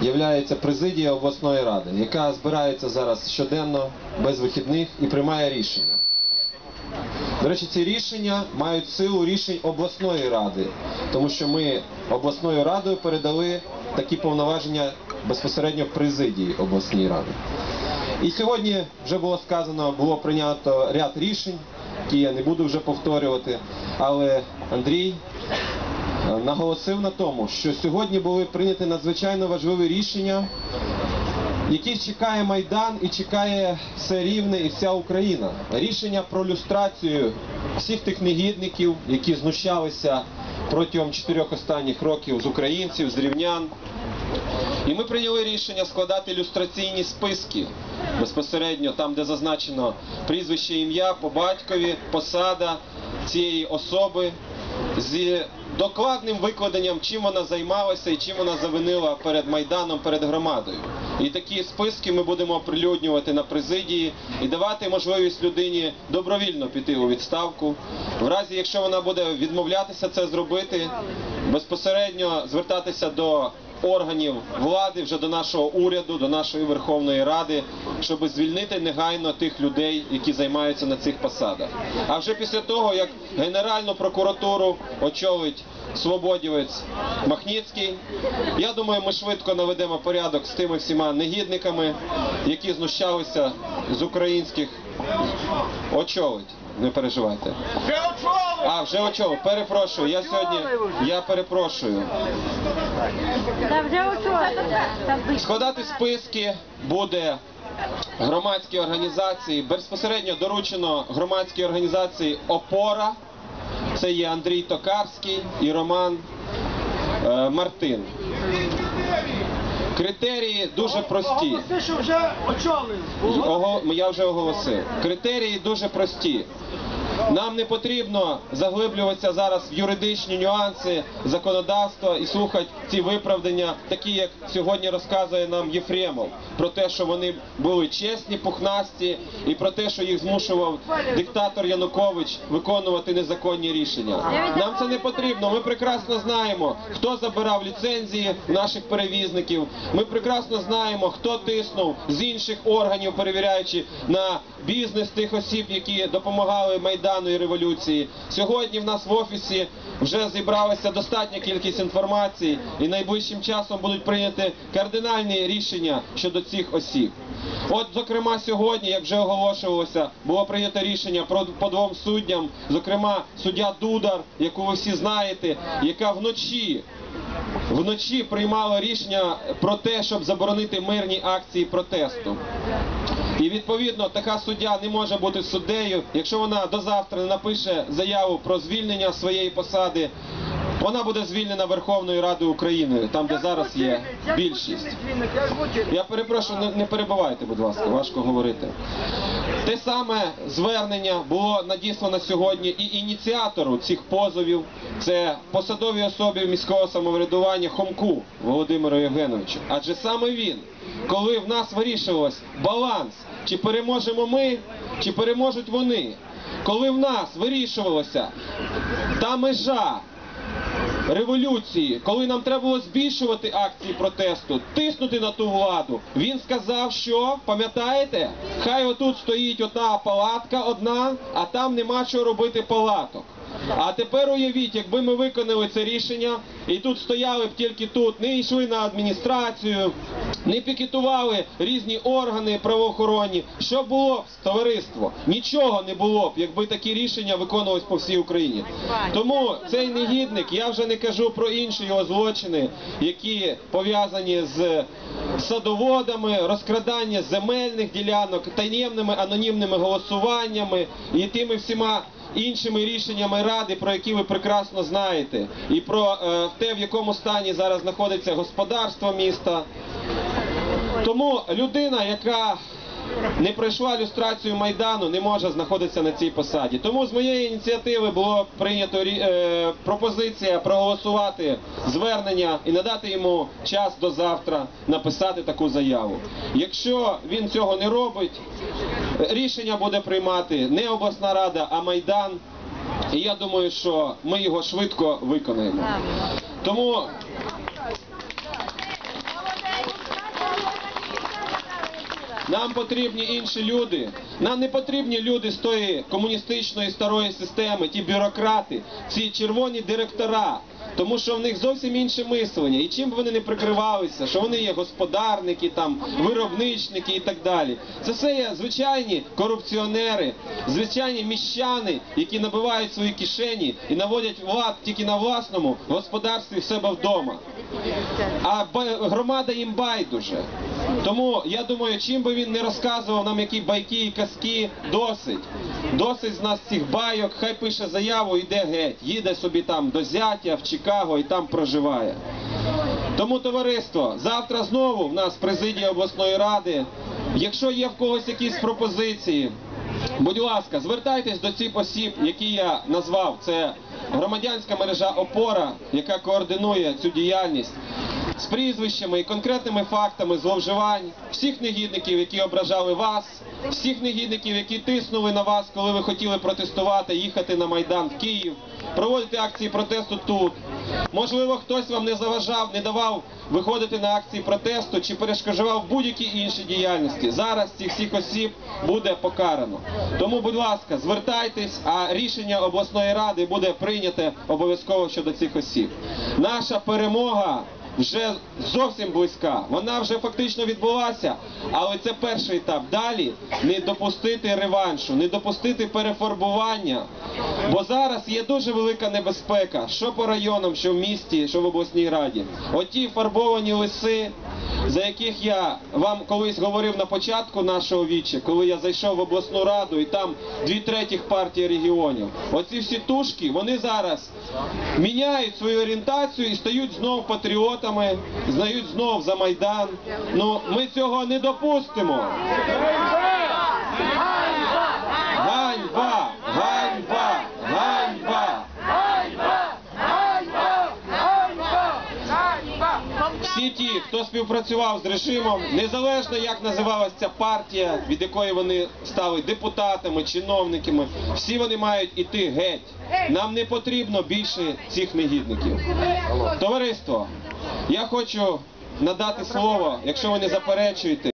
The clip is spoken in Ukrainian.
є президія обласної ради, яка збирається зараз щоденно, без вихідних і приймає рішення. До речі, ці рішення мають силу рішень обласної ради, тому що ми обласною радою передали такі повноваження безпосередньо президії обласної ради. І сьогодні вже було сказано, було прийнято ряд рішень, які я не буду вже повторювати, але Андрій наголосив на тому, що сьогодні були прийняті надзвичайно важливі рішення, які чекає Майдан і чекає все рівне і вся Україна. Рішення про люстрацію всіх тих негідників, які знущалися протягом чотирьох останніх років з українців, з рівнян. І ми прийняли рішення складати люстраційні списки безпосередньо там, де зазначено прізвище, ім'я по батькові, посада цієї особи з докладним викладенням, чим вона займалася і чим вона завинила перед Майданом, перед громадою. І такі списки ми будемо оприлюднювати на президії і давати можливість людині добровільно піти у відставку. В разі, якщо вона буде відмовлятися це зробити, безпосередньо звертатися до органів влади, вже до нашого уряду, до нашої Верховної Ради, щоб звільнити негайно тих людей, які займаються на цих посадах. А вже після того, як Генеральну прокуратуру очолить свободівець Махніцький, я думаю, ми швидко наведемо порядок з тими всіма негідниками, які знущалися з українських очолить. Не переживайте. А, вже очолив. Перепрошую. Я сьогодні. Я перепрошую. Та вже очолили. Складати списки буде громадські організації. Безпосередньо доручено громадській організації Опора. Це є Андрій Токарський і Роман е, Мартин. Критерії дуже прості. Ого, я вже оголосив. Критерії дуже прості. Нам не потрібно заглиблюватися зараз в юридичні нюанси законодавства і слухати ці виправдання, такі як сьогодні розказує нам Єфремов, про те, що вони були чесні, пухнасті, і про те, що їх змушував диктатор Янукович виконувати незаконні рішення. Нам це не потрібно. Ми прекрасно знаємо, хто забирав ліцензії наших перевізників. Ми прекрасно знаємо, хто тиснув з інших органів, перевіряючи на бізнес тих осіб, які допомагали Майдану і революції. Сьогодні в нас в офісі вже зібралася достатня кількість інформації, і найближчим часом будуть прийняті кардинальні рішення щодо цих осіб. От, зокрема, сьогодні, як вже оголошувалося, було прийнято рішення про по двом суддям, зокрема, суддя Дудар, яку ви всі знаєте, яка вночі вночі приймала рішення про те, щоб заборонити мирні акції протесту. І відповідно така суддя не може бути суддею, якщо вона до завтра не напише заяву про звільнення своєї посади. Вона буде звільнена Верховною Радою України, там де зараз є більшість. Я перепрошую, не, перебивайте, будь ласка, важко говорити. Те саме звернення було надіслано сьогодні і ініціатору цих позовів. Це посадові особі міського самоврядування Хомку Володимиру Євгеновичу. Адже саме він, коли в нас вирішувалось баланс, чи переможемо ми, чи переможуть вони, коли в нас вирішувалося та межа революції, коли нам треба було збільшувати акції протесту, тиснути на ту владу, він сказав, що пам'ятаєте, хай отут стоїть ота палатка одна, а там нема чого робити палаток. А тепер уявіть, якби ми виконали це рішення і тут стояли б тільки тут, не йшли на адміністрацію, не пікетували різні органи правоохоронні. Що було б товариство? Нічого не було б, якби такі рішення виконувались по всій Україні. Тому цей негідник, я вже не кажу про інші його злочини, які пов'язані з садоводами, розкрадання земельних ділянок, таємними анонімними голосуваннями і тими всіма іншими рішеннями ради, про які ви прекрасно знаєте, і про е, те, в якому стані зараз знаходиться господарство міста. Тому людина, яка не пройшла люстрацію майдану, не може знаходитися на цій посаді. Тому з моєї ініціативи було прийнято е, пропозиція проголосувати звернення і надати йому час до завтра написати таку заяву. Якщо він цього не робить, рішення буде приймати не обласна рада, а майдан. І я думаю, що ми його швидко виконаємо. Тому Нам потрібні інші люди. Нам не потрібні люди з тої комуністичної старої системи, ті бюрократи, ці червоні директора. Тому що в них зовсім інше мислення. І чим б вони не прикривалися, що вони є господарники, там, виробничники і так далі. Це все є звичайні корупціонери, звичайні міщани, які набивають свої кишені і наводять лад тільки на власному господарстві в себе вдома. А громада їм байдуже. Тому я думаю, чим би він не розказував нам які байки і казки, досить. Досить з нас цих байок, хай пише заяву, йде геть, їде собі там до зятя в Чикаго і там проживає. Тому товариство, завтра знову в нас президія обласної ради. Якщо є в когось якісь пропозиції, будь ласка, звертайтесь до цих осіб, які я назвав. Це громадянська мережа Опора, яка координує цю діяльність з прізвищами і конкретними фактами зловживань, всіх негідників, які ображали вас, всіх негідників, які тиснули на вас, коли ви хотіли протестувати, їхати на Майдан в Київ, проводити акції протесту тут. Можливо, хтось вам не заважав, не давав виходити на акції протесту чи перешкоджував будь-які інші діяльності. Зараз цих всіх осіб буде покарано. Тому, будь ласка, звертайтесь, а рішення обласної ради буде прийняте обов'язково щодо цих осіб. Наша перемога вже зовсім близька. Вона вже фактично відбулася, але це перший етап. Далі не допустити реваншу, не допустити перефарбування. Бо зараз є дуже велика небезпека, що по районам, що в місті, що в обласній раді. Оті фарбовані лиси, за яких я вам колись говорив на початку нашого віччя, коли я зайшов в обласну раду і там дві третіх партії регіонів. Оці всі тушки, вони зараз міняють свою орієнтацію і стають знов патріотами, знають знов за Майдан. Ну, ми цього не допустимо. Ганьба! Ганьба! Ганьба! Всі ті, хто співпрацював з режимом, незалежно як називалася ця партія, від якої вони стали депутатами, чиновниками, всі вони мають іти геть. Нам не потрібно більше цих негідників. Товариство, я хочу надати слово, якщо ви не заперечуєте.